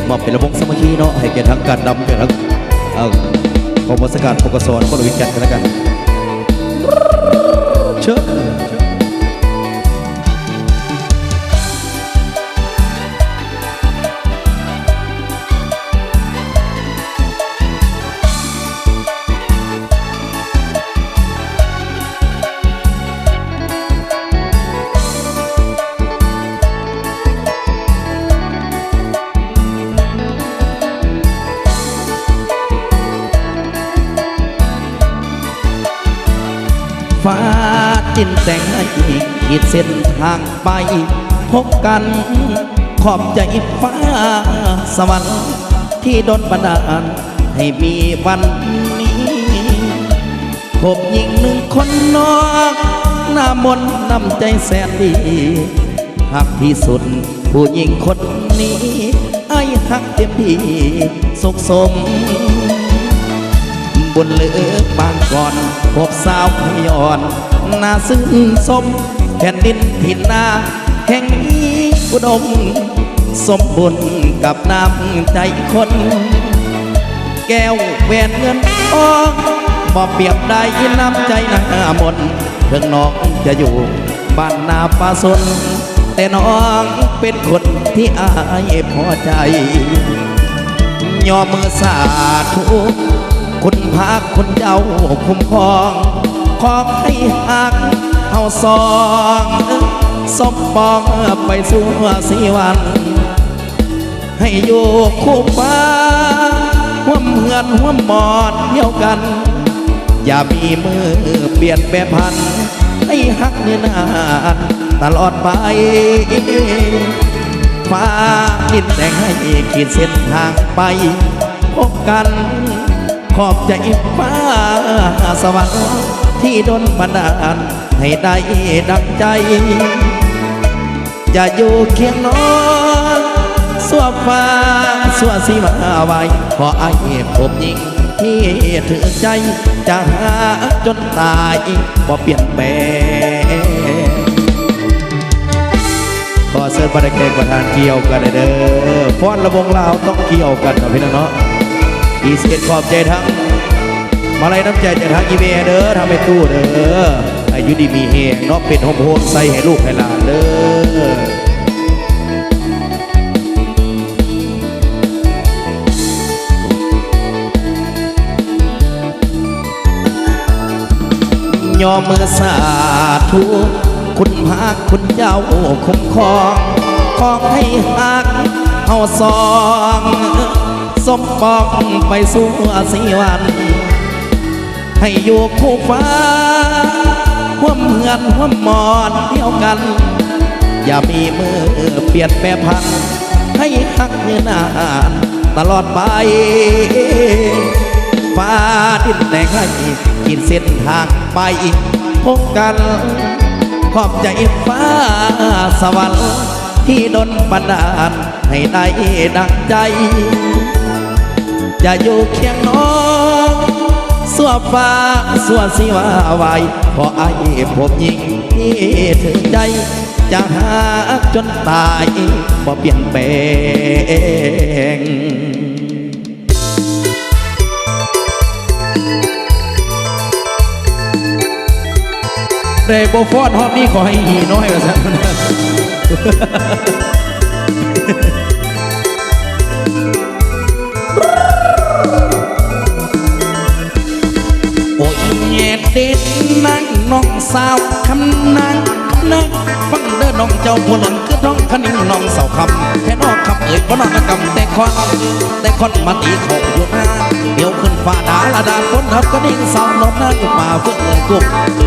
ษมอบเป็นระบบสามัคคีเนาะให้แก่ทั้งการดำแก่ทั้งเอ่อกองบัญชาการปกสอนพลวิทย์กันกันแล้วกัน เชิญ ฟ้าจินแต่งให้ขีดเส้นทางไป พบกันขอบใจฟ้าสวรรค์ที่ดนบันดาลให้มีวันนี้พบหญิงหนึ่งคนนอกหน้ามน้ำใจแสนดีหักที่สุดผู้หญิงคนนี้ ไอ้หักเต็มที่สุขสม บนเลือกบางก่อนพบสาวพยอนนาซึ้งสมแผ่นดินถิ่นนาแห่งนี้อุดม สมบุญกับน้ำใจคน แก้วแหวนเงินทองบ่เปรียบได้น้ำใจนามนถึงน้องจะอยู่บ้านนาป่าสน แต่น้องเป็นคนที่อายพอใจ ยอมมือสาธุ คุณพาคุณเจ้าคุ้มครอง ขอให้หักเอาซองสมปองไปสู่สีวัน ให้อยู่คู่ฟ้าห่วมเหือนห่วมหมอดเดียวกัน อย่ามีมือเปลี่ยนแปรพัน ให้หักเนื้อนานตลอดไปฟ้าดินแต่งให้ขีดเส้นทางไปพบกัน ขอบใจฟ้าสวรรค์ที่ดนบันดาลให้ได้ดังใจจะอยู่เคียงน้องสัวฟ้าสัวสีมาไว้ขอไอ้ผมยิงที่ถือใจจะหาจนตายบ่เปลี่ยนแปลงขอเชิญประเกงประธานเกี่ยวกันเด้อฟ้อนระวงลาวต้องเกี่ยวกันกับพี่น้องเนาะ อีเสียขอบใจทั้ง มาลัยน้ำใจจากทางอีเมเด้อทำให้ตู้เด้ออายุดีมีเฮงนาะเป็นโฮมโฮมใส่ให้ลูกให้หลานเด้อยอมมือสาธุคุณพาคุณเจ้าคุ้มครอง ขอให้หักเฮาสอง สมปองไปสู่สีวัน ให้อยู่คู่ฟ้าห่วมเหือนห่วมหมอนเดียวกัน อย่ามีมือเปลี่ยนแปรพัน ให้หักเงินนาตลอดไป ฟ้าดินแดงให้กินเส้นทางไปพบกันขอบใจฟ้าสวรรค์ที่ดนบันดาลให้ได้ดังใจ อย่าอยู่เคียงน้องสวฟ้าสวสีว่าไว้เพอไอ้ผมยิงที่ถึงใจจะหาจนตายบ่เปลี่ยนแปลงได้บฟอนฮอบนี้ขอให้หีน้อยว่าสันโเจ้าผัวหลันคือน้องคนิ่งน้องสาคำแค่นอกคำเอ่ยเพราะน้องกำแต่คอนแต่คอนมาตีเขาอยู่หน้าเดี๋ยวขึ้นฟ้าดาละดาฝนทับก็นิ่งสาวนอนน้าอยู่ป่าเฟื่องเลยกุก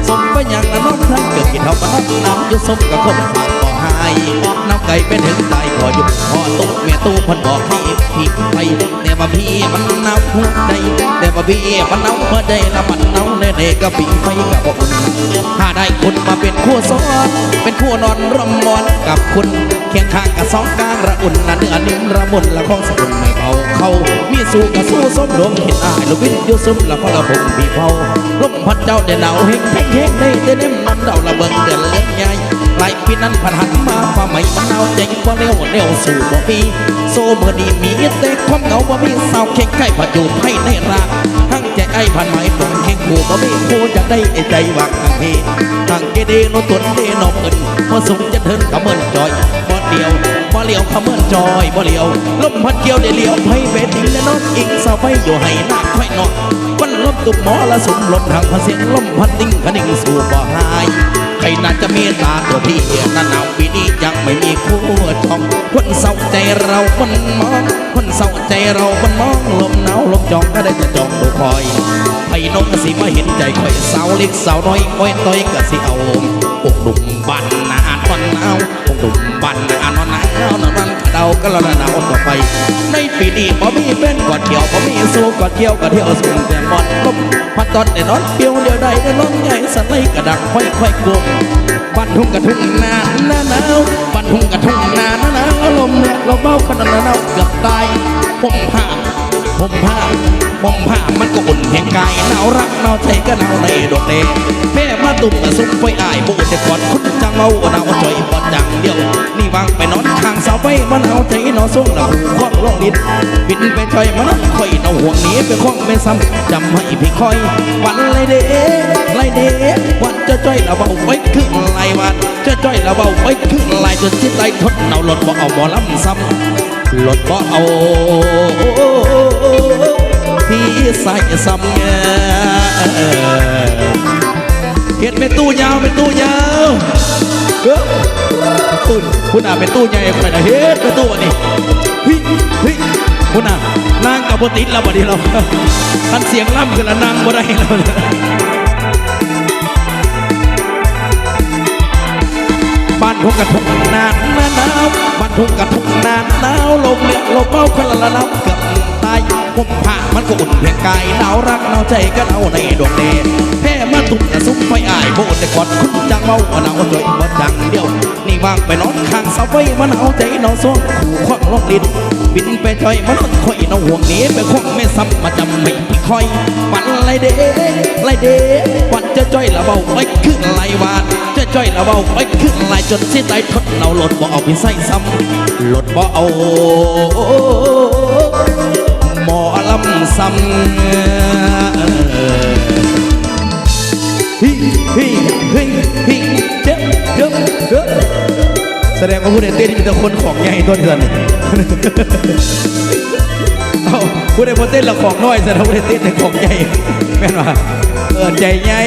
สมไปอย่างละน้องทั้งเกิดกินเท่ากันน้องน้ำอยู่สมกับคมปาก หายน้ำไก่เป็นถึงตายขอหยุดขอตุ้แม่ตู้พันบอกให้พี่ไปแต่ว่าพี่มันหนาวหัวใจแต่ว่าพี่มันหนาวหัวใจละมันนาวแน่ๆก็ปีไฟกับบ่อุ่นถ้าได้คุณมาเป็นคู่ซ้อนเป็นคู่นอนร่มมอนกับคุณเคียงข้างกับสองกลางระอุ่นนะเนื้อนิ่มระมุนละของสกุลไม่เบาเขามีสู้กับสู้สมดวงเห็นอายลูกวิทยุซุ่มละพระบงพี่เฝ้าลมพัดเจ้าเด่นหนาวเฮงเฮงเฮงได้เต้นเนมนอนเดาละเบิงเดือนเลี้ยงใหญ่ หลายปีนั้นผ่านหันมาว่าใหม่มันเอาใจว่าเร็วเร็วสู่บ่มีโซเมื่อดีมีแต่ความเหงาบ่มีสาวเข่งใก่ผัดอยู่ไพ่ในรักทั้งใจไอ้ผ่านไหมตรงเข่งคู่บ่มีคู่จะได้ไอ้ใจวางทางเพทางเกเดโนตุนเดนอกเงินพอสูงจะเทินกับมือนจอย เดียวบ่เลียวขมือนจอยบ่เลียวลมพัดเกี่ยวได้เลียวไพ่เบติงและน้องอิงสาวไฟอยู่ให้หน้าค่อยนอนวันลมตุกหมอละสมลมทางพะเสียงลมพัดติ้งคะนิ่งสู่บ่หายใครน่าจะเมตตาตัวพี่นั่นหนาวปีนี้ยังไม่มีคู่ชองคนเศร้าใจเรามันมองคนเศร้าใจเรามันมองลมหนาวลมจองก็ได้จะจองตัวคอยไอ้น้องก็สิมาเห็นใจคอยสาวเล็กสาวน้อยอ้อยต้อยก็สิเอาอกดุมบันนานนห วันเดาก็ละนาวต่อไป ในปีนี้บ่มีเป็นกอดเที่ยวบ่มีสู้กอดเที่ยวกอดเที่ยวสูงแต่หมดลมพัดตอนได้นอนเปียวเดียวใดได้ลมใหญ่สไลกระดักค่อยค่อยกลมบ้านทุ่งกระทุ่งนาหน้าหนาวบ้านทุ่งกระทุ่งนาหน้าหนาวลมเนี่ยเราเบาขนาดหนาวเกือบตายผมผ้าผมผ้าผมผ้ามันก็อุ่นแห่งกายหนาวรักหนาวใจก็หนาวในดวงเดชแม่มาตุ่มกระซุ่มไฟอายบุแต่ก่อนคุณจังเมาหนาวจ่อยบอดจังเดียว นี่วางไปนอนข้าง มันหนาใจหนาวส่งหนาวควักลงดินบินไปจ่อยมันค่อยหนาห่วงนี้ไปคล้องไม่ซ้ำจำให้พี่คอย วันไรเด้ไรเด้วันจะจ้อยเราเบาไว้ครึ่งไรวันจะจ้อยเราเบาไว้ครึ่งไรจนสิ้นใจทนเอาหลดบ่เอาบ่ลำซ้ำหลดบ่เอาพี่ใส่ซ้ำเงเห็ดเป็นตู้ยาวเป็นตู้ยาวเฮ้ย ตู้คุณอาเป็นตู้ใหญ่ไปนะเฮ็ดเป็นตู้อันนี้ฮ้ยเฮ้ยคุณอานางกับบติดแล้วบัดนี้เราทันเสียงล่ำกันแล้วนางบ่ได้แล้วเลยบ้านทุ่งกระทุ่งนานนาหนาวบ้านทุ่งกระทุ่งนานหนาวลมเลียลมเมาคนละละน้ำเกือบตายผมผ้ามันก็อุ่นเพียงกายหนาวรักหนาวใจก็หนาวในดวงเดชแพ้มาตุ่มกระซุ่มไฟอายโบแต่ก่อนคุณจังเมาหนาวจ่อยบ่จังเดียวนี่างไปนอนข้างเสาไฟมันหนาวใจหนาวส่วงขู่ควักลงลิ้นบินไปจอยมันค่อยหนาวห่วงนี้ไปควงไม่ซ้ำมาจำไม่พี่คอยปันไรเด้ไรเด้วันจะจ้อยละเบาไว้ขึ้นไรวานจะจ้อยละเบาไว้ขึ้นลายจนสิ้นใจทนเราหลดบ่เอาไปใส่ซ้ำหลดบ่เอาหมอลำซ้ำฮิฮิฮิฮิเจ็บเจ็บเจ็บ แสดงว่าผู้เด่นเต้นมีแต่คนของใหญ่ต้นเดือนเอาผู้ใดพอเต้นละของน้อยแสดงว่าผู้ใดเต้นแต่ของใหญ่แม่นว่าเออใจใหญ่